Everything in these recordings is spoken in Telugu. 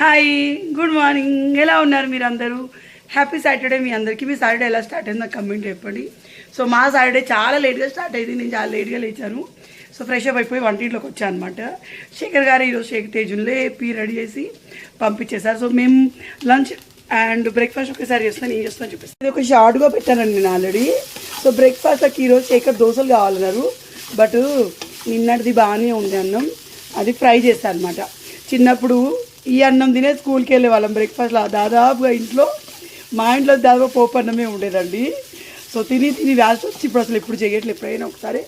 హాయ్ గుడ్ మార్నింగ్ ఎలా ఉన్నారు మీరు అందరూ హ్యాపీ సాటర్డే మీ అందరికీ. మీ సాటర్డే ఎలా స్టార్ట్ అయింది నాకు కమెంట్ చెప్పండి. సో మా సాటర్డే చాలా లేట్గా స్టార్ట్ అయింది. నేను చాలా లేట్గా లేచాను. సో ఫ్రెష్ అప్ అయిపోయి వంటింట్లోకి వచ్చాను అనమాట శేఖర్ గారు ఈరోజు శేఖర్ తేజుని లేపి రెడీ చేసి పంపించేశారు. సో మేము లంచ్ అండ్ బ్రేక్ఫాస్ట్ ఒకేసారి చేస్తాను ఏం చేస్తాను చూపిస్తాను ఇది ఒక షార్ట్గా పెట్టానండి నేను ఆల్రెడీ సో బ్రేక్ఫాస్ట్కి ఈరోజు శేఖర్ దోశలు కావాలన్నారు. బట్ నిన్నటిది బాగానే ఉంది అన్నం. అది ఫ్రై చేస్తాను అనమాట చిన్నప్పుడు ఈ అన్నం తినే స్కూల్కి వెళ్ళే వాళ్ళం బ్రేక్ఫాస్ట్లో దాదాపుగా ఇంట్లో మా ఇంట్లో దాదాపు పోపు అన్నమే ఉండేదండి. సో తిని తిని రాసి వచ్చి ఇప్పుడు అసలు ఎప్పుడు చేయట్లేదు. ఎప్పుడైనా ఒకసారి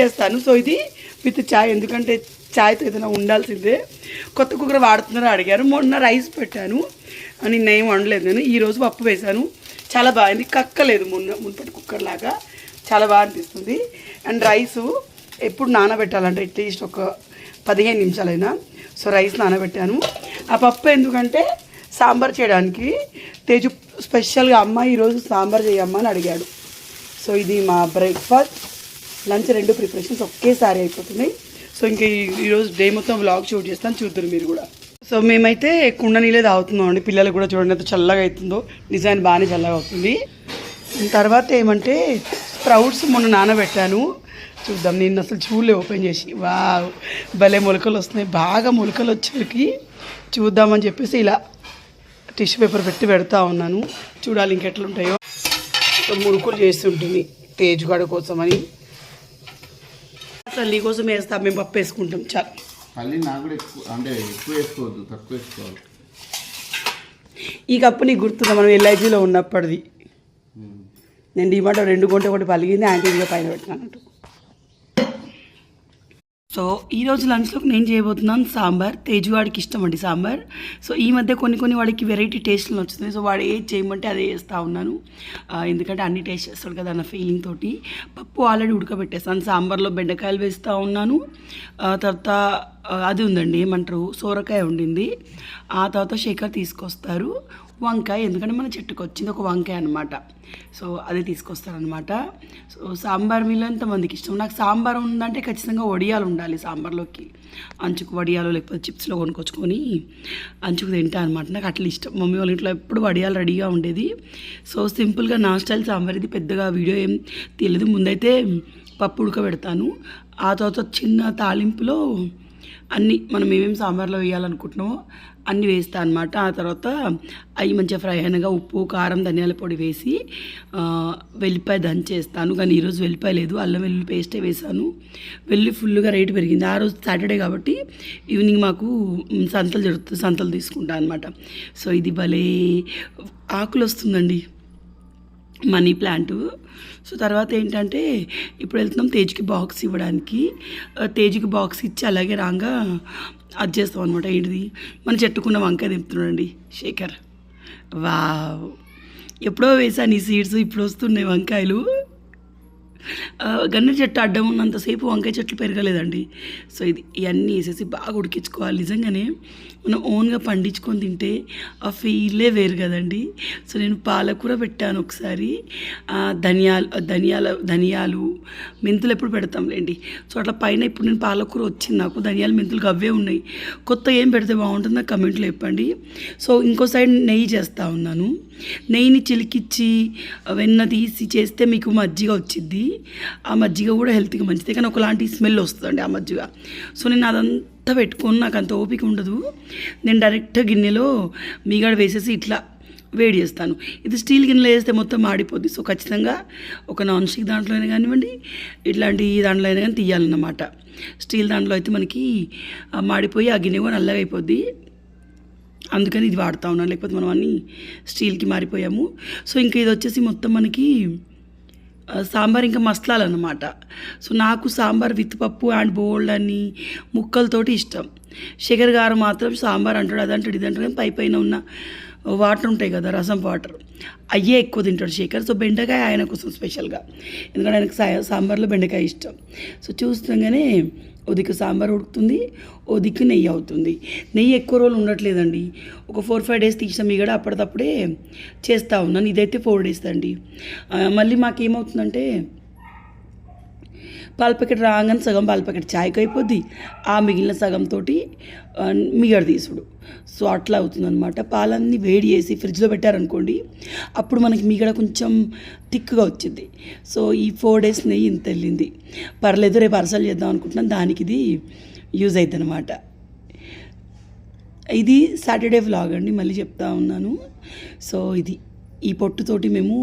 చేస్తాను. సో ఇది విత్ చాయ్. ఎందుకంటే చాయ్తో ఏదైనా ఉండాల్సిందే. కొత్త కుక్కర్ వాడుతున్నారో అడిగారు. మొన్న రైస్ పెట్టాను. నిన్న ఏం వండలేదు నేను. ఈరోజు పప్పు వేశాను. చాలా బాగుంది కక్కలేదు మొన్న మున్పటి కుక్కర్ లాగా. చాలా బాగా అనిపిస్తుంది. అండ్ రైసు ఎప్పుడు నానబెట్టాలంటే అట్లీస్ట్ ఒక పదిహేను నిమిషాలైనా. సో రైస్ నానబెట్టాను. ఆ పప్పు ఎందుకంటే సాంబార్ చేయడానికి తేజు స్పెషల్గా అమ్మ ఈరోజు సాంబార్ చేయమ్మా అని అడిగాడు. సో ఇది మా బ్రేక్ఫాస్ట్. లంచ్ రెండు ప్రిపరేషన్స్ ఒకేసారి అయిపోతున్నాయి. సో ఇంక ఈరోజు డే మొత్తం వ్లాగ్ షూట్ చేస్తాను చూద్దరు మీరు కూడా. సో మేమైతే కుండ నీళ్ళే తాగుతున్నాం అండి. పిల్లలు కూడా చూడండి ఎంత చల్లగా అవుతుందో. డిజైన్ బాగానే చల్లగా అవుతుంది. తర్వాత ఏమంటే స్ప్రౌట్స్ మొన్న నానబెట్టాను. చూద్దాం. నేను అసలు చూడలే ఓపెన్ చేసి. వా భలే మొలకలు వస్తున్నాయి. బాగా మొలకలు వచ్చేసరికి చూద్దామని చెప్పేసి ఇలా టిష్యూ పేపర్ పెట్టి పెడతా ఉన్నాను. చూడాలి ఇంకెట్లుంటాయో. మురుకులు చేస్తుంటుంది తేజుగాడ కోసం అని అసలు నీ కోసం వేస్తాం. మేము పప్పు వేసుకుంటాం. చాలా. పల్లి నాకు కూడా ఎక్కువ అంటే ఎక్కువ వేసుకోవద్దు తక్కువ వేసుకోవాలి. ఈ కప్పు నీకు గుర్తుందా? మనం ఎల్ఐజీలో ఉన్నప్పటిది. నేను డిమాండ్ రెండు కొంటే ఒకటి పలిగింది యాంటీగా పైన పెట్టినట్టు సో ఈరోజు లంచ్లోకి నేను చేయబోతున్నాను సాంబార్. తేజువాడికి ఇష్టం అండి సాంబార్. సో ఈ మధ్య కొన్ని కొన్ని వాడికి వెరైటీ టేస్ట్లు వస్తున్నాయి సో వాడు ఏది చేయమంటే అదే చేస్తూ ఉన్నాను. ఎందుకంటే అన్ని టేస్ట్ చేస్తాడు కదా అన్న ఫీలింగ్ తోటి. పప్పు ఆల్రెడీ ఉడకబెట్టేస్తాను సాంబార్లో బెండకాయలు వేస్తూ ఉన్నాను. తర్వాత అది ఉందండి ఏమంటారు? సోరకాయ ఉండింది ఆ తర్వాత శేఖర్ తీసుకొస్తారు. వంకాయ ఎందుకంటే మన చెట్టుకు వచ్చింది ఒక వంకాయ అనమాట సో అది తీసుకొస్తారనమాట సో సాంబార్ మీలో ఎంతమందికి ఇష్టం? నాకు సాంబార్ ఉందంటే ఖచ్చితంగా వడియాలు ఉండాలి సాంబార్లోకి. అంచుకు వడియాలు లేకపోతే చిప్స్లో కొనుక్కొచ్చుకొని అంచుకు తింటా అనమాట నాకు అట్లా ఇష్టం. మమ్మీ వాళ్ళ ఇంట్లో ఎప్పుడు వడియాలు రెడీగా ఉండేది. సో సింపుల్గా నా స్టైల్ సాంబార్ ఇది పెద్దగా వీడియో ఏం తెలియదు. ముందైతే పప్పు ఉడకబెడతాను. ఆ తర్వాత చిన్న తాలింపులో అన్నీ మనం ఏమేమి సాంబార్లో వేయాలనుకుంటున్నామో అన్నీ వేస్తా అనమాట ఆ తర్వాత అవి మంచిగా ఫ్రై అయినగా ఉప్పు కారం ధనియాల పొడి వేసి వెల్లిపాయ దంచేస్తాను కానీ ఈరోజు వెల్లిపాయ లేదు. అల్లం వెల్లుల్లి పేస్టే వేసాను. వెల్లి ఫుల్గా రేటు పెరిగింది. ఆ రోజు సాటర్డే కాబట్టి ఈవినింగ్ మాకు సంతలు జరుగుతుంది సంతలు తీసుకుంటా అనమాట సో ఇది భలే ఆకులు వస్తుందండి మనీ ప్లాంట్. సో తర్వాత ఏంటంటే ఇప్పుడు వెళ్తున్నాం తేజ్కి బాక్స్ ఇవ్వడానికి. తేజ్కి బాక్స్ ఇచ్చి అలాగే రాగా అది చేస్తాం అనమాట ఏంటిది? మన చెట్టుకున్న వంకాయ దింపుతున్నాడండి శేఖర్. వా ఎప్పుడో వేసాను ఈ సీడ్స్ ఇప్పుడు వస్తున్నాయి వంకాయలు. గన్న చెట్టు అడ్డం ఉన్నంతసేపు వంకాయ చెట్లు పెరగలేదండి. సో ఇది ఇవన్నీ వేసేసి బాగా ఉడికించుకోవాలి. నిజంగానే మనం ఓన్గా పండించుకొని తింటే ఆ ఫీలే వేరు కదండి. సో నేను పాలకూర పెట్టాను ఒకసారి. ధనియాలు ధనియాల ధనియాలు మెంతులు ఎప్పుడు పెడతాంలేండి. సో అట్లా పైన ఇప్పుడు నేను పాలకూర వచ్చింది నాకు. ధనియాలు మెంతులు అవే ఉన్నాయి. కొత్త ఏం పెడితే బాగుంటుందో కమెంట్లో చెప్పండి. సో ఇంకో సైడ్ నెయ్యి చేస్తూ ఉన్నాను. నెయ్యిని చిలికిచ్చి వెన్న తీసి చేస్తే మీకు మజ్జిగ వచ్చింది ఆ మజ్జిగ కూడా హెల్త్కి మంచిది. కానీ ఒకలాంటి స్మెల్ వస్తుందండి ఆ మజ్జిగ. సో నేను అదంతా పెట్టుకొని నాకు అంత ఓపిక ఉండదు. నేను డైరెక్ట్ గిన్నెలో మీగాడ వేసేసి ఇట్లా వేడి చేస్తాను. ఇది స్టీల్ గిన్నెలో వేస్తే మొత్తం మాడిపోద్ది. సో ఖచ్చితంగా ఒక నాన్ స్టిక్ దాంట్లో అయినా కానివ్వండి ఇట్లాంటి దాంట్లో అయినా కానీ తీయాలన్నమాట. స్టీల్ దాంట్లో అయితే మనకి మాడిపోయి ఆ గిన్నె కూడా నల్లగా అయిపోద్ది. అందుకని ఇది వాడుతూ ఉన్నాను. లేకపోతే మనం అన్నీ స్టీల్కి మారిపోయాము. సో ఇంకా ఇది వచ్చేసి మొత్తం మనకి సాంబార్ ఇంకా మసలాలన్నమాట. సో నాకు సాంబార్ విత్ పప్పు అండ్ బోల్డ్ అని ముక్కలతోటి ఇష్టం. శేఖర్ గారు మాత్రం సాంబార్ అంటాడు అదంటాడు ఇది అంటాడు పై పైన ఉన్న వాటర్ ఉంటాయి కదా రసం వాటర్. అయ్యే ఎక్కువ తింటాడు శేఖర్. సో బెండకాయ ఆయన కోసం స్పెషల్గా ఎందుకంటే ఆయనకు సా- సాంబార్లో బెండకాయ ఇష్టం. సో చూస్తుండగానే ఓ దిక్కు సాంబార్ ఉడుకుతుంది ఓ దిక్కు నెయ్యి అవుతుంది. నెయ్యి ఎక్కువ రోజులు ఉండట్లేదండి. ఒక ఫోర్ ఫైవ్ డేస్ తీసిన మిగడ అప్పటికప్పుడే చేస్తూ ఉన్నాను. ఇదైతే ఫోర్ డేస్ అండి. మళ్ళీ మాకేమవుతుందంటే పాల ప్యాకెట్ రాగానే సగం పాల ప్యాకెట్ ఛాయ్కి అయిపోద్ది ఆ మిగిలిన సగంతో మిగడ తీసుడు. సో అట్లా అవుతుందన్నమాట. పాలన్నీ వేడి చేసి ఫ్రిడ్జ్లో పెట్టారనుకోండి అప్పుడు మనకి మిగడ కొంచెం థిక్గా వచ్చింది సో ఈ ఫోర్ డేస్ నెయ్యి ఇంత వెళ్ళింది. పర్లేదు రేపు అరసలు చేద్దాం అనుకుంటున్నాను. దానికి ఇది యూజ్ అవుతుంది అనమాట ఇది సాటర్డే వ్లాగ్ అండి. మళ్ళీ చెప్తా ఉన్నాను. సో ఇది. ఈ పొట్టుతోటి మేము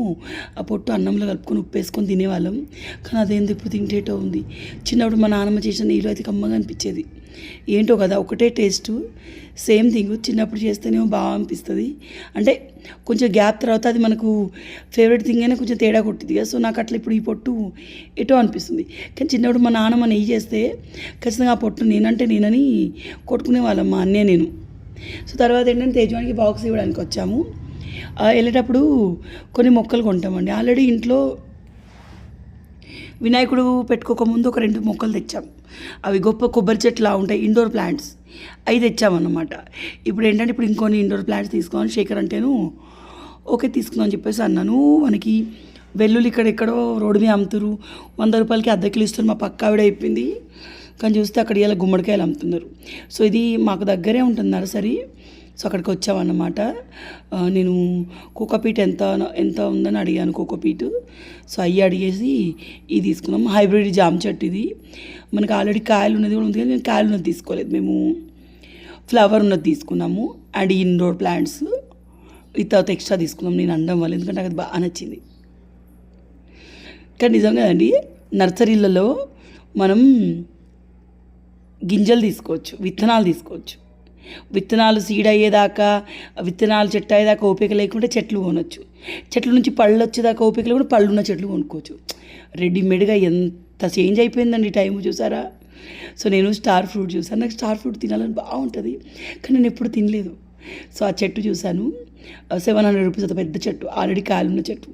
ఆ పొట్టు అన్నంలో కలుపుకొని ఉప్పేసుకొని తినేవాళ్ళం. కానీ అదేంది ఇప్పుడు తింటేటో ఉంది? చిన్నప్పుడు మా నాన్నమ్మ చేసిన నీళ్ళు అయితే కమ్మగా అనిపించేది. ఏంటో కదా ఒకటే టేస్ట్. Same thing. చిన్నప్పుడు చేస్తేనేమో బాగా అనిపిస్తుంది. అంటే కొంచెం గ్యాప్ తర్వాత అది మనకు ఫేవరెట్ థింగ్ అయినా కొంచెం తేడా కొట్టింది కదా. సో నాకు అట్లా ఇప్పుడు ఈ పొట్టు ఎటో అనిపిస్తుంది. కానీ చిన్నప్పుడు మా నాన్నమ్మ నెయ్యి చేస్తే ఖచ్చితంగా ఆ పొట్టు నేనంటే నేనని కొట్టుకునే వాళ్ళం మా అన్నయ్య నేను. సో తర్వాత ఏంటంటే తేజవానికి బాక్స్ ఇవ్వడానికి వచ్చాము. వెళ్ళేటప్పుడు కొన్ని మొక్కలు కొంటామండి. ఆల్రెడీ ఇంట్లో వినాయకుడు పెట్టుకోకముందు ఒక రెండు మొక్కలు తెచ్చాం. అవి గొప్ప కొబ్బరి చెట్లా ఉంటాయి ఇండోర్ ప్లాంట్స్ అవి తెచ్చామన్నమాట. ఇప్పుడు ఏంటంటే ఇప్పుడు ఇంకొన్ని ఇండోర్ ప్లాంట్స్ తీసుకోవాలి. శేఖర్ అంటేను ఓకే తీసుకుందాం అని చెప్పేసి అన్నాను. మనకి వెల్లుల్లి ఇక్కడ ఎక్కడో రోడ్డు మీద అమ్ముతారు. వంద రూపాయలకి అద్దెకిలు ఇస్తారు మా పక్క ఆవిడ అయిపోయింది కానీ చూస్తే అక్కడ ఇలా గుమ్మడికాయలు అమ్ముతున్నారు. సో ఇది మాకు దగ్గరే ఉంటుంది నర్సరీ. సో అక్కడికి వచ్చామన్నమాట. నేను కోకోపీట్ ఎంత ఎంత ఉందని అడిగాను కోకోపీట్. సో అవి అడిగేసి ఇది తీసుకున్నాం. హైబ్రిడ్ జామ్ చెట్టు ఇది. మనకి ఆల్రెడీ కాయలు ఉన్నది కూడా ఉంది కానీ నేను కాయలు ఉన్నది తీసుకోలేదు. మేము ఫ్లవర్ ఉన్నది తీసుకున్నాము అండ్ ఇండోర్ ప్లాంట్స్ ఈ తర్వాత ఎక్స్ట్రా తీసుకున్నాం. నేను అనడం వల్ల ఎందుకంటే నాకు అది బాగా నచ్చింది. కానీ నిజంగా అండి నర్సరీలలో మనం గింజలు తీసుకోవచ్చు విత్తనాలు తీసుకోవచ్చు. విత్తనాలు సీడ్ అయ్యేదాకా విత్తనాలు చెట్టు అయ్యేదాకా ఓపిక లేకుంటే చెట్లు కొనొచ్చు. చెట్ల నుంచి పళ్ళు వచ్చేదాకా ఓపిక లేకుండా పళ్ళు ఉన్న చెట్లు కొనుక్కోవచ్చు. రెడీమేడ్గా ఎంత చేంజ్ అయిపోయిందండి టైం చూసారా? సో నేను స్టార్ ఫ్రూట్ చూసాను. నాకు స్టార్ ఫ్రూట్ తినాలని బాగుంటుంది కానీ నేను ఎప్పుడు తినలేదు. సో ఆ చెట్టు చూశాను సెవెన్ హండ్రెడ్ రూపీస్ అంత పెద్ద చెట్టు ఆల్రెడీ కాలున్న చెట్టు.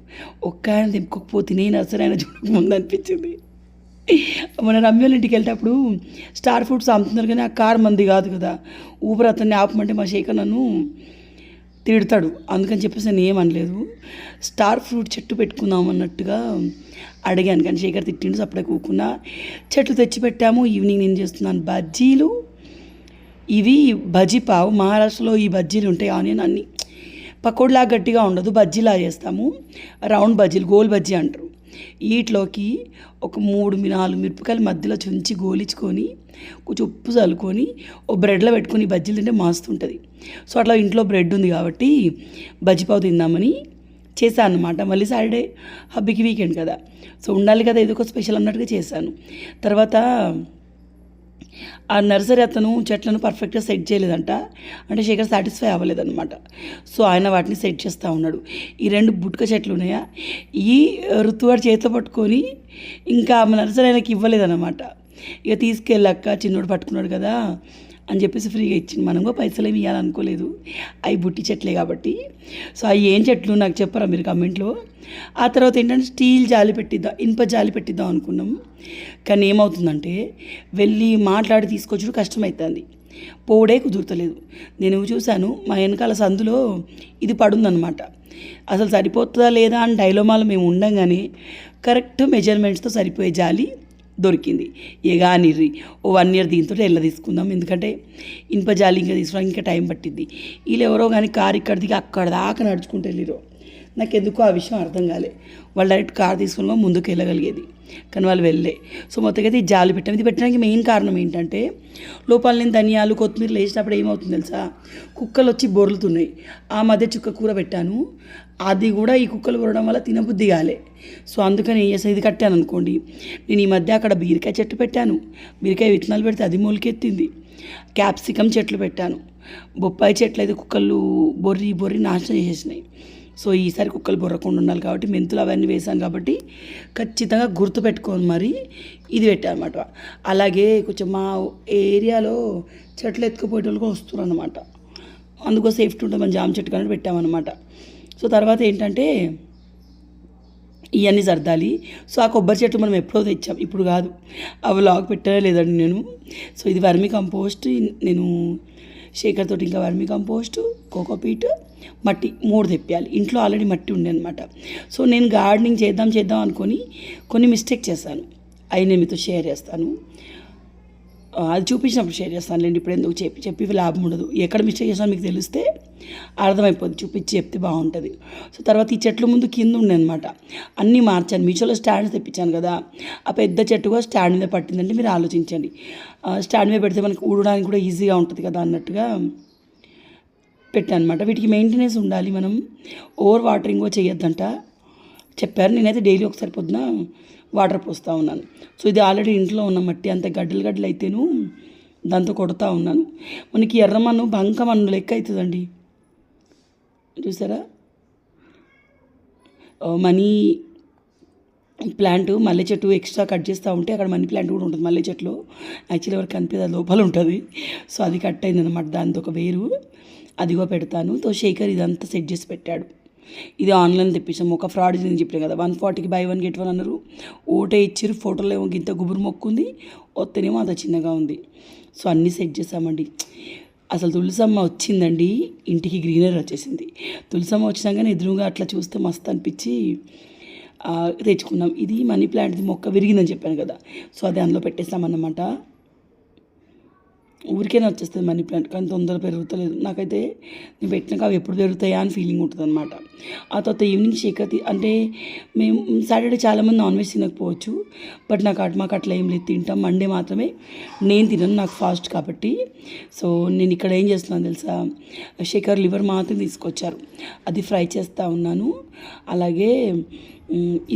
ఒక్క ఆయన తెంపుకోకపోతే నేను అసలు ఆయన చూడకముందు అనిపించింది మన రమ్యోళ్ళ ఇంటికి వెళ్ళేటప్పుడు స్టార్ ఫ్రూట్స్ అమ్ముతున్నారు కానీ ఆ కార్ మంది కాదు కదా. ఊపిరి అతన్ని ఆపమంటే మా శేఖర్ నన్ను తిడతాడు. అందుకని చెప్పేసి నేను ఏమనలేదు స్టార్ ఫ్రూట్ చెట్టు పెట్టుకుందాం అన్నట్టుగా అడిగాను కానీ శేఖర్ తిట్టిండు అప్పుడే కూకున్నా. చెట్లు తెచ్చి పెట్టాము ఈవినింగ్ నేను చేస్తున్నాను బజ్జీలు. ఇవి బజ్జీ పావు. మహారాష్ట్రలో ఈ బజ్జీలు ఉంటాయి ఆనియన్ అన్నీ. పకోడీలా గట్టిగా ఉండదు బజ్జీలా చేస్తాము. రౌండ్ బజ్జీలు గోల్ బజ్జీ అంటారు. వీటిలోకి ఒక మూడు నాలుగు మిరపకాయలు మధ్యలో చుంచి గోలించుకొని కొంచెం ఉప్పు చల్లుకొని ఓ బ్రెడ్లో పెట్టుకొని బజ్జీలు తింటే మాస్తుంటుంది. సో అట్లా ఇంట్లో బ్రెడ్ ఉంది కాబట్టి బజ్జిపావు తిందామని చేశాను అనమాట మళ్ళీ సాటర్డే హబ్బీకి వీకెండ్ కదా. సో ఉండాలి కదా ఏదో ఒక స్పెషల్ అన్నట్టుగా చేశాను. తర్వాత ఆ నర్సరీ అతను చెట్లను పర్ఫెక్ట్గా సెట్ చేయలేదంట. అంటే శేఖర్ సాటిస్ఫై అవ్వలేదన్నమాట. సో ఆయన వాటిని సెట్ చేస్తూ ఉన్నాడు. ఈ రెండు బుట్క చెట్లు ఉన్నాయా? ఈ ఋతువాడు చేతిలో పట్టుకొని ఇంకా ఆమె నర్సరీ ఆయనకి ఇవ్వలేదన్నమాట. ఇక తీసుకెళ్ళాక చిన్నోడు పట్టుకున్నాడు కదా. అని చెప్పేసి ఫ్రీగా ఇచ్చింది. మనం కూడా పైసలు ఏమి ఇవ్వాలనుకోలేదు అవి బుట్టి చెట్లే కాబట్టి. సో అవి ఏం చెట్లు నాకు చెప్పరా మీరు కమెంట్లో? ఆ తర్వాత ఏంటంటే స్టీల్ జాలి పెట్టిద్దాం ఇనుప జాలి పెట్టిద్దాం అనుకున్నాం. కానీ ఏమవుతుందంటే వెళ్ళి మాట్లాడి తీసుకొచ్చుడు కష్టమవుతుంది పోడే కుదురుతలేదు. నేను చూశాను మా వెనకాల సందులో ఇది పడుందనమాట అసలు సరిపోతుందా లేదా అని డైలోమాలు మేము ఉండంగానే కరెక్ట్ మెజర్మెంట్స్తో సరిపోయే జాలి దొరికింది. ఇక నిర్రి ఓ వన్ ఇయర్ దీంతో ఎల్ల తీసుకుందాం. ఎందుకంటే ఇనుప జాలి ఇంకా తీసుకోవడానికి ఇంకా టైం పట్టింది వీళ్ళు ఎవరో కానీ కారు ఇక్కడ దిగి అక్కడ దాకా నడుచుకుంటూ వెళ్ళిరో నాకు ఎందుకో ఆ విషయం అర్థం కాలే. వాళ్ళు డైరెక్ట్ కార్ తీసుకుని ముందుకు వెళ్ళగలిగేది. కానీ వాళ్ళు వెళ్ళే సో మొత్తం అయితే జాలు జాలి పెట్టాం ఇది పెట్టడానికి మెయిన్ కారణం ఏంటంటే లోపల నేను ధనియాలు కొత్తిమీర వేసినప్పుడు ఏమవుతుంది తెలుసా? కుక్కలు వచ్చి బొర్లుతున్నాయి ఆ మధ్య చుక్క కూర పెట్టాను. అది కూడా ఈ కుక్కలు కొరడం వల్ల తినబుద్ధి కాలే. సో అందుకని ఏం చేస్తాను ఇది కట్టాను అనుకోండి. నేను ఈ మధ్య అక్కడ బీరకాయ చెట్టు పెట్టాను. బీరకాయ విత్తనాలు పెడితే అది మొలకెత్తింది. క్యాప్సికమ్ చెట్లు పెట్టాను. బొప్పాయి చెట్లు అయితే కుక్కలు బొర్రి బొర్రి నాశనం చేసేసినాయి. సో ఈసారి కుక్కలు బొర్రకుండా ఉండాలి కాబట్టి మెంతులు అవన్నీ వేసాం కాబట్టి ఖచ్చితంగా గుర్తుపెట్టుకోని మరి ఇది పెట్టామన్నమాట. అనమాట అలాగే కొంచెం మా ఏరియాలో చెట్లు ఎత్తుకుపోయేటోళ్ళు కూడా వస్తున్నారు అనమాట అందుకో సేఫ్టీ ఉంటుంది మన జామ చెట్టు కానీ పెట్టామన్నమాట. సో తర్వాత ఏంటంటే ఇవన్నీ సర్దాలి. సో ఆ కొబ్బరి చెట్లు మనం ఎప్పుడో తెచ్చాం ఇప్పుడు కాదు. ఆ వ్లాగ్ పెట్టలే లేదండి నేను. సో ఇది వర్మి కంపోస్ట్ నేను శేఖర్ తోటి ఇంకా వర్మి కంపోస్ట్ కోకోపీట్ మట్టి మూడు తెప్పాలి ఇంట్లో ఆల్రెడీ మట్టి ఉండే అనమాట సో నేను గార్డెనింగ్ చేద్దాం చేద్దాం అనుకొని కొన్ని మిస్టేక్ చేశాను. అవి నేను మీతో షేర్ చేస్తాను. అది చూపించినప్పుడు షేర్ చేస్తాను. లేండి ఇప్పుడు ఎందుకు చెప్పి చెప్పి లాభం ఉండదు. ఎక్కడ మిస్టేక్ చేసానో మీకు తెలిస్తే అర్థమైపోద్ది. చూపించి చెప్తే బాగుంటుంది. సో తర్వాత ఈ చెట్ల ముందు కింద ఉండే అనమాట అన్నీ మార్చాను. మీషోలో స్టాండ్స్ తెప్పించాను కదా. ఆ పెద్ద చెట్టుగా స్టాండ్ మీద పట్టిందంటే మీరు ఆలోచించండి. స్టాండ్ మీద పెడితే మనకి ఊడడానికి కూడా ఈజీగా ఉంటుంది కదా అన్నట్టుగా పెట్టాను అనమాట వీటికి మెయింటెనెన్స్ ఉండాలి మనం. ఓవర్ వాటరింగ్ చేయొద్దంట. చెప్పారు. నేనైతే డైలీ ఒకసారి పొద్దున వాటర్ పోస్తూ ఉన్నాను. సో ఇది ఆల్రెడీ ఇంట్లో ఉన్న మట్టి. అంత గడ్డలు గడ్డలు అయితేను దాంతో కొడతా ఉన్నాను. మనకి ఎర్రమన్ను బంకమన్ను లెక్క అవుతుందండి చూసారా? మనీ ప్లాంట్ మల్లె చెట్టు ఎక్స్ట్రా కట్ చేస్తూ ఉంటే అక్కడ మనీ ప్లాంట్ కూడా ఉంటుంది మల్లె చెట్లు. యాక్చువల్లీ ఎవరికి కనిపించదు అది లోపల ఉంటుంది. సో అది కట్ అయింది అనమాట దాంతో ఒక వేరు. అదిగో పెడతాను. తో శేఖర్ ఇదంతా సెట్ చేసి పెట్టాడు. ఇది ఆన్లైన్ తెప్పించాము ఒక ఫ్రాడ్ నేను చెప్పాను కదా వన్ ఫార్టీకి బై వన్ గెట్ వన్ అన్నారు. ఓటే ఇచ్చిర్రు ఫోటోలో ఏమో ఇంత గుబురు మొక్కుంది. వస్తేనేమో అంత చిన్నగా ఉంది. సో అన్నీ సెట్ చేసామండి. అసలు తులసమ్మ వచ్చిందండి ఇంటికి గ్రీనరీ వచ్చేసింది. తులసమ్మ వచ్చినాకనే ఎదురుగా అట్లా చూస్తే మస్తు అనిపించి తెచ్చుకున్నాం. ఇది మనీ ప్లాంట్ది మొక్క విరిగిందని చెప్పాను కదా. సో అది అందులో పెట్టేస్తామన్నమాట. ఊరికేనే వచ్చేస్తుంది మనీ ప్లాంట్ కానీ తొందరగా పెరుగుతలేదు. నాకైతే నేను పెట్టినాక అవి ఎప్పుడు పెరుగుతాయా అని ఫీలింగ్ ఉంటుంది అనమాట ఆ తర్వాత ఈవినింగ్ షేక్ అంటే మేము సాటర్డే చాలామంది నాన్ వెజ్ తినకపోవచ్చు బట్ నాకు అటు మాకు అట్లా ఏం లేదు. తింటాం. మండే మాత్రమే నేను తినను నాకు ఫాస్ట్ కాబట్టి. సో నేను ఇక్కడ ఏం చేస్తున్నాను తెలుసా? శేఖర్ లివర్ మాత్రం తీసుకొచ్చారు. అది ఫ్రై చేస్తూ ఉన్నాను. అలాగే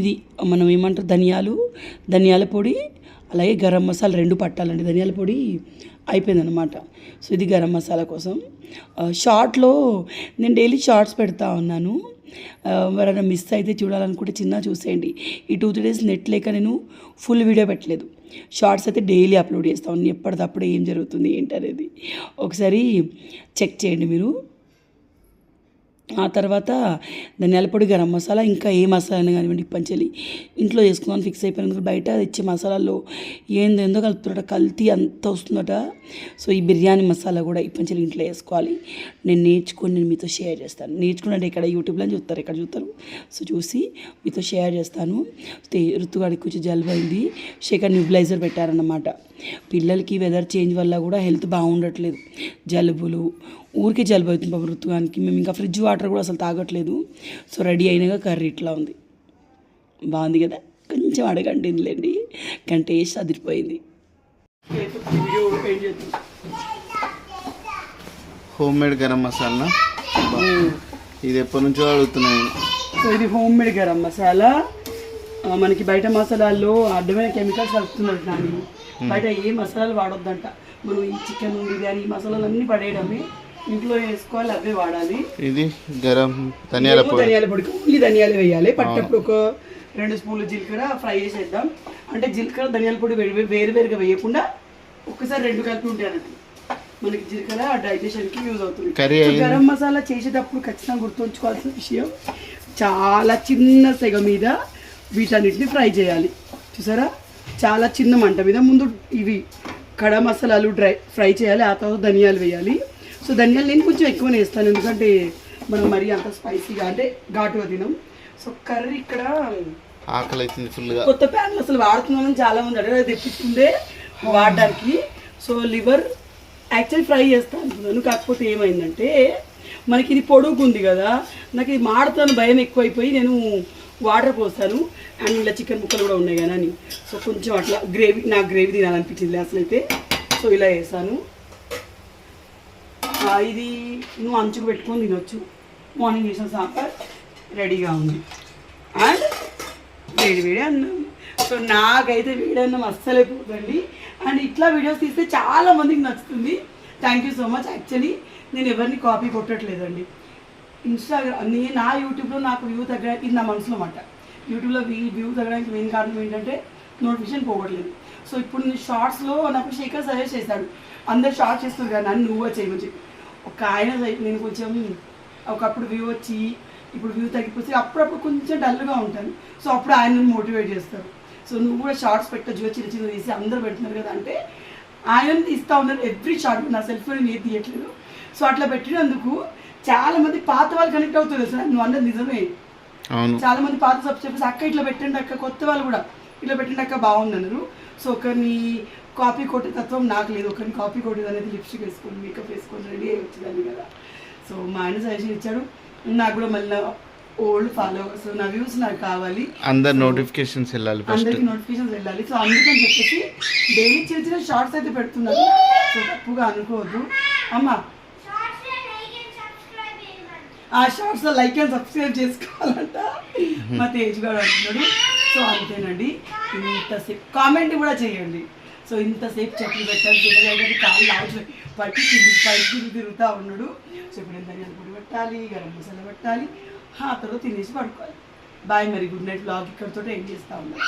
ఇది మనం ఏమంటారు? ధనియాలు ధనియాల పొడి అలాగే గరం మసాలా రెండు పట్టాలండి. ధనియాల పొడి అయిపోయిందనమాట సో ఇది గరం మసాలా కోసం. షార్ట్లో నేను డైలీ షార్ట్స్ పెడతా ఉన్నాను. ఎవరైనా మిస్ అయితే చూడాలనుకుంటే చిన్న చూసేయండి. ఈ టూ త్రీ డేస్ నెట్ లేక నేను ఫుల్ వీడియో పెట్టలేదు. షార్ట్స్ అయితే డైలీ అప్లోడ్ చేస్తాను ఎప్పటికప్పుడు ఏం జరుగుతుంది ఏంటి అనేది ఒకసారి చెక్ చేయండి మీరు. ఆ తర్వాత ధనియాల పొడి గరం మసాలా ఇంకా ఏ మసాలా అయినా కానివ్వండి పంచలి ఇంట్లో చేసుకున్నాను ఫిక్స్ అయిపోయినందుకు బయట తెచ్చే మసాలాల్లో ఏందేందో కలుపుతుందట కల్తీ అంత వస్తుందట. సో ఈ బిర్యానీ మసాలా కూడా ఈ పంచలి ఇంట్లో వేసుకోవాలి. నేను నేర్చుకొని నేను మీతో షేర్ చేస్తాను. నేర్చుకున్నట్టు ఇక్కడ యూట్యూబ్లో చూస్తారు ఇక్కడ చూస్తారు? సో చూసి మీతో షేర్ చేస్తాను. ఋతుగాడికి కొంచెం జలుబు అయింది శేఖర్ న్యూబ్లైజర్ పెట్టారన్నమాట. పిల్లలకి వెదర్ చేంజ్ వల్ల కూడా హెల్త్ బాగుండట్లేదు. జలుబులు ఊరికే జలుబు అవుతుంది పాపం ఋతుగానికి మేము ఇంకా ఫ్రిడ్జ్ వాటర్ కూడా అసలు తాగట్లేదు. సో రెడీ అయినాక కర్రీ ఇట్లా ఉంది. బాగుంది కదా? కొంచెం అడగండి లేండి కానీ టేస్ట్ అదిరిపోయింది. Home made garam masala? ఇది ఎప్పటి నుంచో అడుగుతున్నాను సో ఇది హోమ్ మేడ్ గరం మసాలా. మనకి బయట మసాలాల్లో అడ్డమైన కెమికల్స్ కలుపుతున్నారు దాన్ని బయట ఏ మసాలాలు వాడొద్దంట. మనం ఈ చికెన్ బిర్యానీ ఈ మసాలాలు అన్నీ పడేయడమే. ఇంట్లో వేసుకోవాలి అవే వాడాలి. ఇది గరం ధనియాల పొడి. ధనియాల పొడి ఓన్లీ ధనియాలు వేయాలి. పట్టప్పుడు ఒక రెండు స్పూన్లు జీలకర్ర ఫ్రై చేసేద్దాం. అంటే జీలకర్ర ధనియాల పొడి వేరు వేరు వేరుగా వేయకుండా ఒక్కసారి రెండు కలిపి ఉంటాయి అన్నట్టు. మనకి జీలకర్ర డైజెషన్కి యూజ్ అవుతుంది. గరం మసాలా చేసేటప్పుడు ఖచ్చితంగా గుర్తుంచుకోవాల్సిన విషయం చాలా చిన్న సెగ మీద వీటన్నిటిని ఫ్రై చేయాలి. చూసారా? చాలా చిన్న మంట మీద ముందు ఇవి కడ మసాలాలు డ్రై ఫ్రై చేయాలి. ఆ తర్వాత ధనియాలు వేయాలి. సో ధనియాలు నేను కొంచెం ఎక్కువనే వేస్తాను ఎందుకంటే మనం మరీ అంత స్పైసీగా అంటే ఘాటుగా తినం. సో కర్రీ ఇక్కడ ఆకలి అవుతుంది ఫుల్గా. కొత్త ప్యాన్లు అసలు వాడుతున్నామని చాలా మంది అడిగారు తెప్పించుకుందే వాడడానికి. సో లివర్ యాక్చువల్లీ ఫ్రై చేస్తాను అనుకున్నాను కాకపోతే ఏమైందంటే మనకి ఇది పొడుగు ఉంది కదా నాకు ఇది మాడుతాను భయం ఎక్కువైపోయి నేను వాటర్ పోస్తాను. అండ్ ఇలా చికెన్ ముక్కలు కూడా ఉన్నాయి కదా అని. సో కొంచెం అట్లా గ్రేవీ నాకు గ్రేవీ తినాలనిపించింది అసలు అయితే సో ఇలా వేసాను ఇది నువ్వు అంచుకు పెట్టుకొని తినొచ్చు. మార్నింగ్ చేసిన సాంబార్ రెడీగా ఉంది. అండ్ వేడి వేడి అన్నం. సో నాకైతే వేడి అన్నం అస్సలే అండ్ ఇట్లా వీడియోస్ తీస్తే చాలా మందికి నచ్చుతుంది. Thank you so much actually నేను ఎవరిని కాపీ కొట్టట్లేదండి. ఇన్స్టాగ్రామ్ నే నా యూట్యూబ్లో నాకు వ్యూ తగ్గడానికి ఇది నా మనసులో మాట. యూట్యూబ్లో వ్యూ వ్యూ తగ్గడానికి మెయిన్ కారణం ఏంటంటే నోటిఫికేషన్ పోవట్లేదు సో ఇప్పుడు నేను షార్ట్స్లో నాకు శేఖర్ సజెస్ట్ చేశాడు. అందరు షార్ట్స్ చేస్తారు కదా నన్ను నువ్వే చేయమని చెప్పి. ఒక ఆయన నేను కొంచెం ఒకప్పుడు వ్యూ వచ్చి ఇప్పుడు వ్యూ తగ్గిపోతే అప్పుడప్పుడు కొంచెం డల్గా ఉంటాను. సో అప్పుడు ఆయన మోటివేట్ చేస్తారు. సో నువ్వు కూడా షార్ట్స్ పెట్టచ్చు చిన్న చిన్న తీసి అందరూ పెడుతున్నారు కదా అంటే ఆయన తీస్తూ ఉన్నారు ఎవ్రీ షార్ట్ నా సెల్ఫ్ నేను ఏది తీయట్లేదు. సో అట్లా పెట్టినందుకు చాలా మంది పాత వాళ్ళు కనెక్ట్ అవుతారు సార్. నువ్వు అన్నది నిజమే. చాలా మంది పాత సబ్స్క్రైబర్స్ అక్క ఇట్లా పెట్టండి అక్క కొత్త వాళ్ళు కూడా ఇలా పెట్టినాక బాగుంది అన్నారు సో ఒకరిని కాపీ కొట్టే తత్వం నాకు లేదు. ఒకరిని కాపీ కొట్టేది అనేది లిప్స్టిక్ వేసుకొని మేకప్ వేసుకొని రెడీ అయ్యి వచ్చిందని కదా. సో మా ఆయన సజెషన్ ఇచ్చాడు. నాకు కూడా మళ్ళీ ఓల్డ్ ఫాలోవర్స్ నా వ్యూస్ నాకు కావాలి. అందరు నోటిఫికేషన్స్ వెళ్ళాలి అందరికి నోటిఫికేషన్స్ వెళ్ళాలి. సో అందుకని చెప్పేసి డైలీ చిన్న చిన్న షార్ట్స్ అయితే పెడుతున్నారు. సో తప్పుగా అనుకోవద్దు. అమ్మ ఆ షార్ట్స్ లైక్ అండ్ సబ్స్క్రైబ్ చేసుకోవాలంట. మా తేజ్ గారు అంటున్నాడు. సో అంతేనండి. ఇంతసేపు కామెంట్ కూడా చేయండి. సో ఇంతసేపు చెట్లు పెట్టాలి చూడలేదు కాళ్ళు లావచ్చు పట్టి కింది పైకి తిరుగుతూ ఉన్నాడు. సో ఇప్పుడు ధనియాల పొడి పెట్టాలి గరం మసాలా పెట్టాలి. ఆ తర్వాత తినేసి పడుకోవాలి. బాయ్ మరి గుడ్ నైట్ బ్లాగ్ ఇక్కడితో ఏం చేస్తా ఉన్నాను